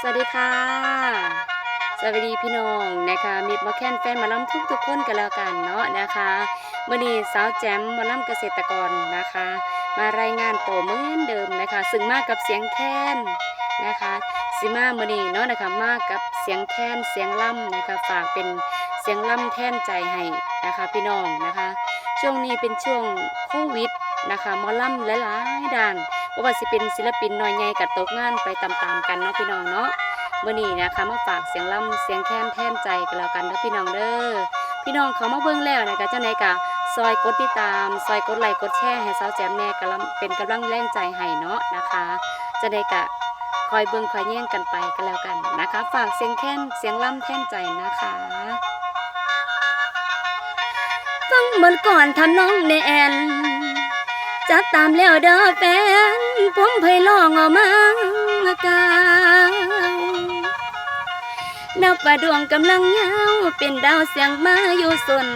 สวัสดีค่ะ สวัสดีพี่น้องนะคะมีมาแค้นแฟนมาล่ำทุกทุกคนกันแล้วกันเนาะนะคะเมื่อนี้สาวแจมมาล่ำเกษตรกรนะคะ มารายงานโตวเหมือนเดิมนะคะ ซึ่งมากกับเสียงแค้นนะคะสิมาเมื่อนี้เนาะนะคะมากกับเสียงแค้นเสียงล่ำนะคะฝากเป็นเสียงล่ำแท่นใจให้นะคะพี่น้องนะคะ ช่วงนี้เป็นช่วงโควิดนะคะมอล่ำหลายๆด้าน บ่ว่าสิเป็นศิลปินน้อยใหญ่กับตกงานไปตามๆกันเนาะพี่น้องเนาะเมื่อนี้นะคะมาฝากเสียงล่ำเสียงแค้นแท่นใจกันแล้วกันเด้อพี่น้องเด้อพี่น้องเขามาเบิ่งแล้วนะคะเจังไดกะซอยกดติดตามซอยกดไลค์กดแชร์ให้สาวแจมแน่กำลังเป็นกำลังแรงใจให้เนาะนะคะจังไดกะคอยเบิ่งคอยแย่งกันไปกันแล้วกันนะคะ ฝากเสียงแค้นเสียงล่ำแท่นใจนะคะฟังเมื่อก่อนทำน้องแนนจัดตามแล้วเด้อแฟน ไพลองเออกมากาวนับว่าดวงกำลังยาวเป็นดาวเสียงมาอยู่สน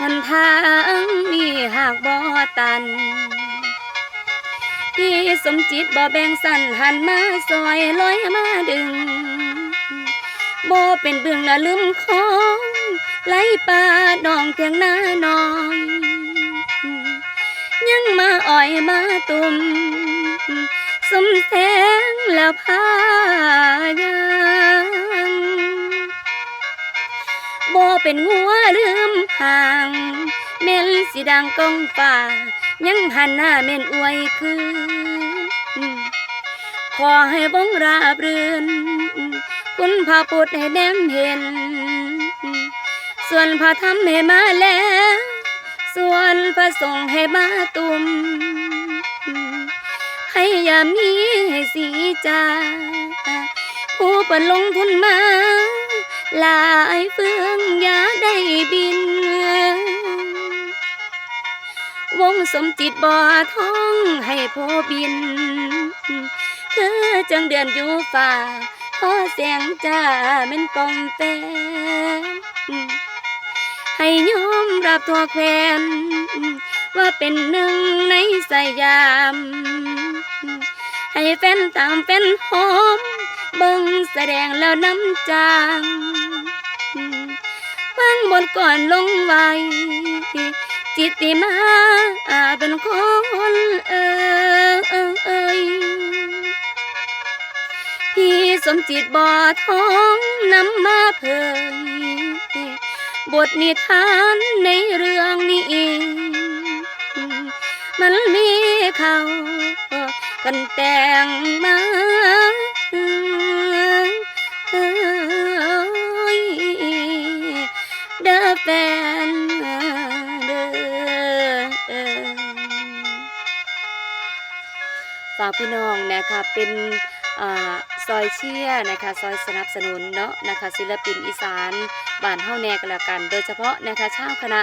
หนทางนี้หากบ่ตันพี่สมจิตบ่แบ่งสันหันมาซอยลอยมาดึงบ่เป็นเบื้องละลืมของไหลป่าดองเทียงหน้าน้อยยังมาอ่อยมาตุ่ม สมแสงแล้วพายังบ่เป็นงัวลืมห่างเม่นสิดังกองฟ้ายังหันหน้าเม่นอวยคืนขอให้บ้องราบรื่น คุณพาปุดให้แนมเห็น ส่วนพาทำให้มาแล้ว ส่วนพระสงฆ์ให้มาตุม ให้อย่ามีให้สีจาผู้เปิดลงทุนมา หลายเฟืองยาได้บิน วงสมจิตบ่อท้องให้โพบิน คือจังเดือนอยู่ฝ่าขอเสียงจ้าเป็นกองแฟนให้ยอมรับตัวแควนว่าเป็นหนึ่งในสายาม ให้แฟนตามแฟนหอม เบิ่งแสดงแล้วน้ำจางวางบนก่อนลงไว้จิตติมาอาเป็นคนเอ่ยพี่สมจิตบ่อท้องนำมาเผยบทนิทานในเรื่องนี้ มันมีเขา กันแต่งมาเด้อแฟนเด้อฝากพี่น้องนะคะเป็นอซอยเชียนะคะซอยสนับสนุนเนาะนะคะศิลปินอีสานบ้านเฮาแน่กันแล้วกัน โดยเฉพาะนะคะชาวคณะ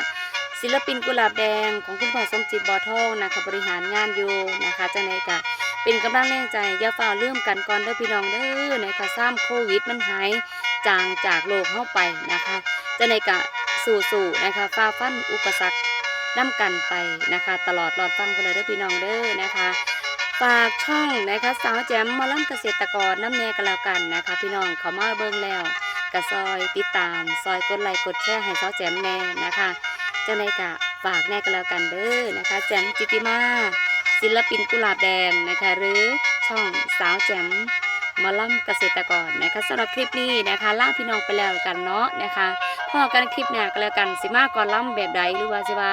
ศิลปินกุหลาบแดงของคุณพ่อสมจิตบ่อทองนะคะบริหารงานอยู่นะคะจังไดกะ เป็นกำลังแรงใจอย่าฝ่าเลื่มกันก่อนเด้อพี่น้องเด้อนะคะซ้ำโควิดมันหายจางจากโลกเฮาไปนะคะจังไดกะสู้ๆนะคะฝ่าฟันอุปสรรคนํกันไปนะคะ ตลอดรอดฟังกันเลยเด้อพี่น้องเด้อนะคะฝากช่องนะคะสาวแจมมาล่ำเกษตรกรน้ำแน่กันแล้วกันนะคะ พี่น้องเขามาเบิ่งแล้วกะซอยติดตาม ซอยกดไลค์กดแชร์ให้ซอแจมแน่นะคะจ้าในกะฝากแน่กันแล้วกันเด้อนะคะ แจมจิติมา ศิลปินกุหลาบแดงนะคะ หรือช่องสาวแจมมาล่ำเกษตรกรนะคะสำหรับคลิปนี้นะคะล่าพี่น้องไปแล้วกันเนาะนะคะพอกันคลิปหน้ากันแล้วกันสิมาก่อนล่ำแบบใดหรือว่าสิว่า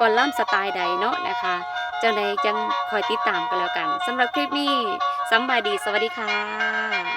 ก่อนล่ำสไตล์ใดเนาะนะคะจังใดจังคอยติดตามกันแล้วกันสำหรับคลิปนี้สำบายดีสวัสดีค่ะ